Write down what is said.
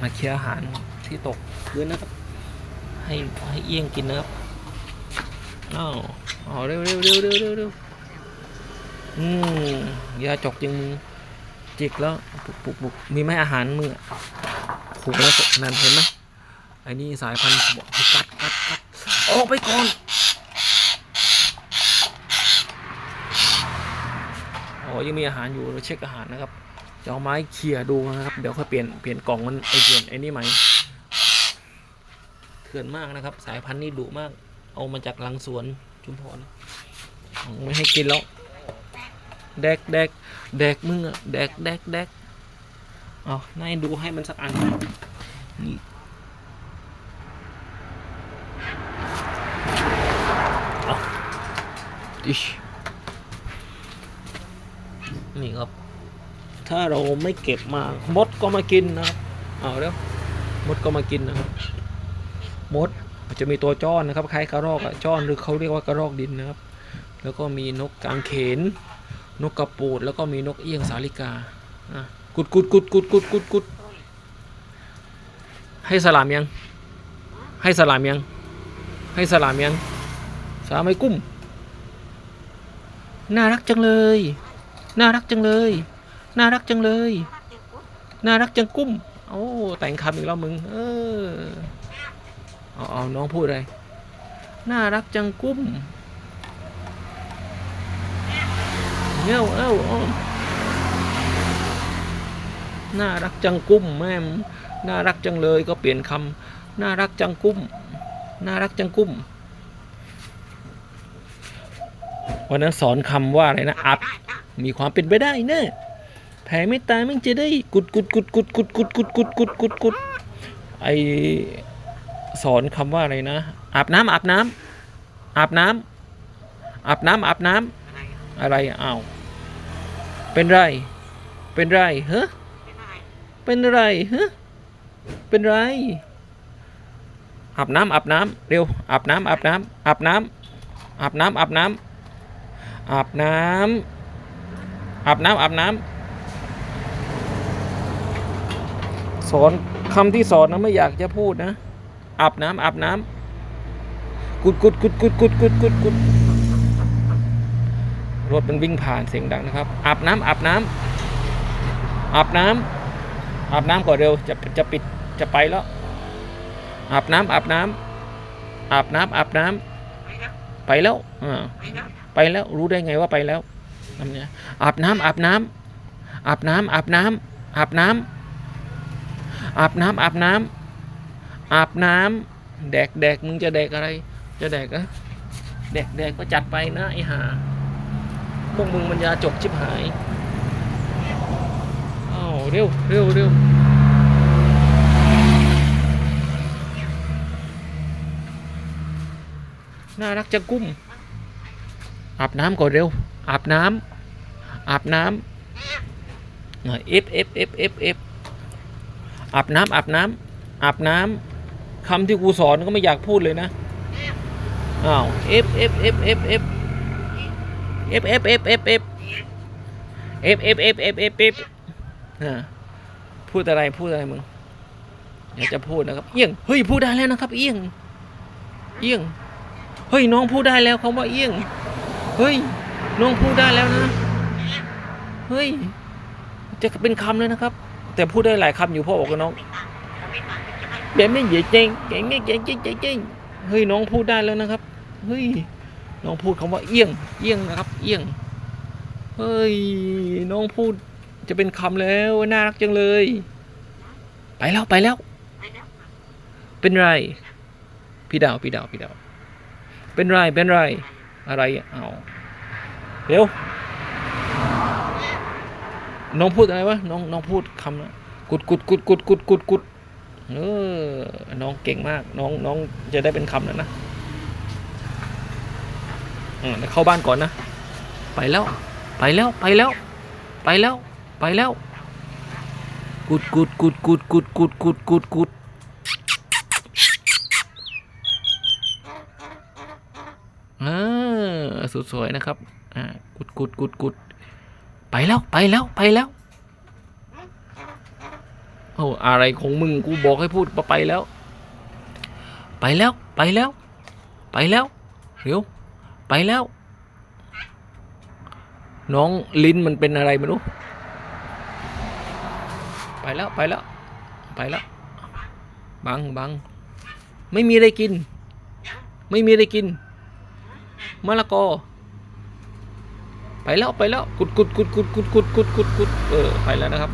มาเคลียร์อาหารที่ตกพื้นนะครับ ให้ให้เอี้ยงกินนะครับอ้าวเอาเร็วเร็วเร็วเร็วเร็วเร็วอืมยาจกยังมึงจิกแล้วปุกปุกปุกมีไหมอาหารมึงอะผูกแล้วนั่นเห็นไหมไอ้นี่สายพันธุ์กัดกัดกัดออกไปก่อนอ๋อยังมีอาหารอยู่เราเช็คอาหารนะครับ จะเอาไม้เขี่ยดูนะครับ เดี๋ยวค่อยเปลี่ยนเปลี่ยนกล่องมันไอเปลี่ยนไอนี่ไหมเถื่อนมากนะครับ สายพันธุ์นี่ดุมาก เอามาจากลังสวนชุมพรไม่ให้กินแล้วแดกแดกแดกมึงอะแดกแดกแดกเอานายดูให้มันสักอันนี่เอาอิชนี่ครับ ถ้าเราไม่เก็บมามดก็มากินนะครับเอาแล้วมดก็มากินนะครับมดจะมีตัวจ้อนนะครับคล้ายกระรอกอะจ้อนหรือเขาเรียกว่ากระรอกดินนะครับ แล้วก็มีนกกางเขน นกกระปูด แล้วก็มีนกเอี้ยงสาลิกาอะกุดกุดกุดกุดกุดกุดกุดให้สลามยัง ให้สลามยัง ให้สลามยัง สามไม่กุ้ม น่ารักจังเลย น่ารักจังเลย น่ารักจังเลย น่ารักจังกุ้ม โอ้ แต่งคำอีกแล้วมึง เออเอาเอาน้องพูดอะไร น่ารักจังกุ้มเอ้าเอ้าเอ้าน่ารักจังกุ้มแม่น่ารักจังเลยก็เปลี่ยนคำน่ารักจังกุ้ม น่ารักจังกุ้ม วันนั้นสอนคำว่าอะไรนะ อัพมีความเป็นไปได้เนอะ แผ่เมตตามันจะได้กุดกุดกุดกุดกุดกุดกุดกุดกุดกุดกุดไอสอนคำว่าอะไรนะ อาบน้ำอาบน้ำอาบน้ำอาบน้ำอาบน้ำอะไรอ้าวเป็นไร เป็นไรเฮ้เป็นไรเฮ้เป็นไรอาบน้ำอาบน้ำเร็วอาบน้ำอาบน้ำอาบน้ำอาบน้ำอาบน้ำอาบน้ำอาบน้ำอาบน้ำ สอนคำที่สอนนะไม่อยากจะพูดนะอาบน้ำอาบน้ำกุดกุดกุดกุดกุดกุดกุดกุดรถมันวิ่งผ่านเสียงดังนะครับอาบน้ำอาบน้ำอาบน้ำอาบน้ำก่อนเร็วจะจะปิดจะไปแล้วอาบน้ำอาบน้ำอาบน้ำอาบน้ำไปแล้วอ่าไปแล้วรู้ได้ไงว่าไปแล้วทำเนี่ยอาบน้ำอาบน้ำอาบน้ำอาบน้ำอาบน้ำ อาบน้ำอาบน้ำอาบน้ำแดกแดกมึงจะแดกอะไร จะแดกอะแดกแดกก็จัดไปนะไอ้ห่าพวกมึงมันยาจกชิบหายอ้าวเร็วเร็วเร็วน่ารักจังกุ้ม อาบน้ำก่อนเร็ว อาบน้ำอาบน้ำเอฟเอฟเอฟเอฟเอฟ อาบน้ำอาบน้ำอาบน้ำคำที่ครูสอนก็ไม่อยากพูดเลยนะอ้าว F F F F F F F F F F F F F F F F F อ่าพูดอะไรพูดอะไรมึงเดี๋ยวจะพูดนะครับ เอี้ยงเฮ้ยพูดได้แล้วนะครับ เอี้ยง เอี้ยงเฮ้ยน้องพูดได้แล้วคำว่าเอี้ยงเฮ้ยน้องพูดได้แล้วนะเฮ้ยจะเป็นคำเลยนะครับ แต่พูดได้หลายคำอยู่พ่อบอกกับน้องแบบนี้เจ๋งเจ๋งเจ๋งเจ๋งเจ๋งเจ๋งเจ๋งเฮ้ยน้องพูดได้แล้วนะครับเฮ้ยน้องพูดคำว่าเอี้ยง เอี้ยงนะครับ เอี้ยงเฮ้ยน้องพูดจะเป็นคำแล้วน่ารักจังเลย ไปแล้วไปแล้ว เป็นไร พี่ดาวพี่ดาวพี่ดาว เป็นไรเป็นไร อะไรอะเอาเร็ว น้องพูดอะไรวะน้องน้องพูดคำนะกุดกุดกุดกุดกุดกุดกุดเออน้องเก่งมาก น้องน้องจะได้เป็นคำแล้วนะอืมเดี๋ยวเข้าบ้านก่อนนะ ไปแล้ว ไปแล้วไปแล้ว ไปแล้ว ไปแล้วกุดกุดกุดกุดกุดกุดกุดกุดกุดเออสุดสวยนะครับอ่ากุดกุดกุดกุด ไปแล้วไปแล้วไปแล้ว โอ้อะไรของมึงกูบอกให้พูดไปแล้ว ไปแล้วไปแล้ว ไปแล้วเร็วไปแล้ว น้องลิ้นมันเป็นอะไรไม่รู้ไปแล้วไปแล้ว ไปแล้ว บังบังไม่มีอะไรกิน ไม่มีอะไรกินมะละกอ ไปแล้วไปแล้วกุดกุดกุดกุดกุดกุดกุดกุดกุดเออไปแล้วนะครับ